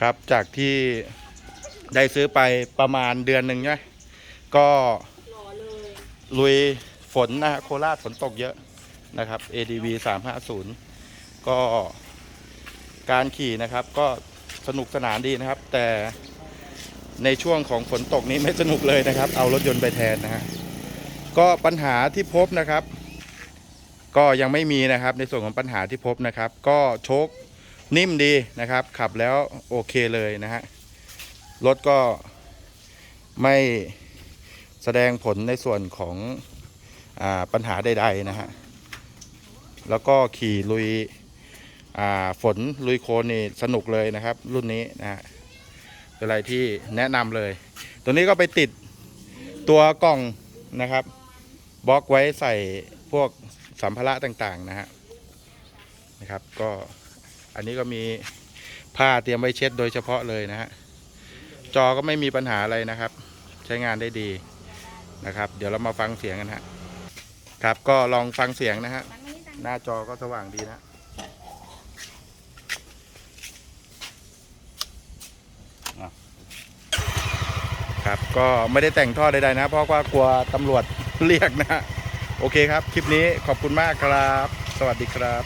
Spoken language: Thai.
ครับจากที่ได้ซื้อไปประมาณเดือนหนึ่งใช่ไหมก็ลุยฝนนะฮะโคราชฝนตกเยอะนะครับ ADV 350 ก็การขี่นะครับ ก็สนุกสนานดีนะครับ แต่ในช่วงของฝนตกนี้ไม่สนุกเลยนะครับ เอารถยนต์ไปแทนนะฮะก็ปัญหาที่พบนะครับ ก็ยังไม่มีนะครับในส่วนของปัญหาที่พบนะครับ ก็โชค นิ่มดีนะครับ ขับแล้วโอเคเลยนะฮะรถก็ไม่แสดงผลในส่วนของอปัญหาใดๆนะฮะแล้วก็ขี่ลุยฝนลุยโคลนนี่สนุกเลยนะครับ รุ่นนี้นะฮะเป็นอะไรที่แนะนำเลย ตัวนี้ก็ไปติดตัวกล่องนะครับบล็อกไว้ใส่พวกสัมภาระต่างๆนะฮะนะครับก็ อันนี้ก็มีผ้าเตรียมไว้เช็ดโดยเฉพาะเลยนะฮะ จอก็ไม่มีปัญหาอะไรนะครับ ใช้งานได้ดีนะครับ เดี๋ยวเรามาฟังเสียงกันฮะ ครับก็ลองฟังเสียงนะฮะ หน้าจอก็สว่างดีนะอะครับก็ไม่ได้แต่งท่อใดๆนะ เพราะว่ากลัวตำรวจเรียกนะ โอเคครับ คลิปนี้ขอบคุณมากครับ สวัสดีครับ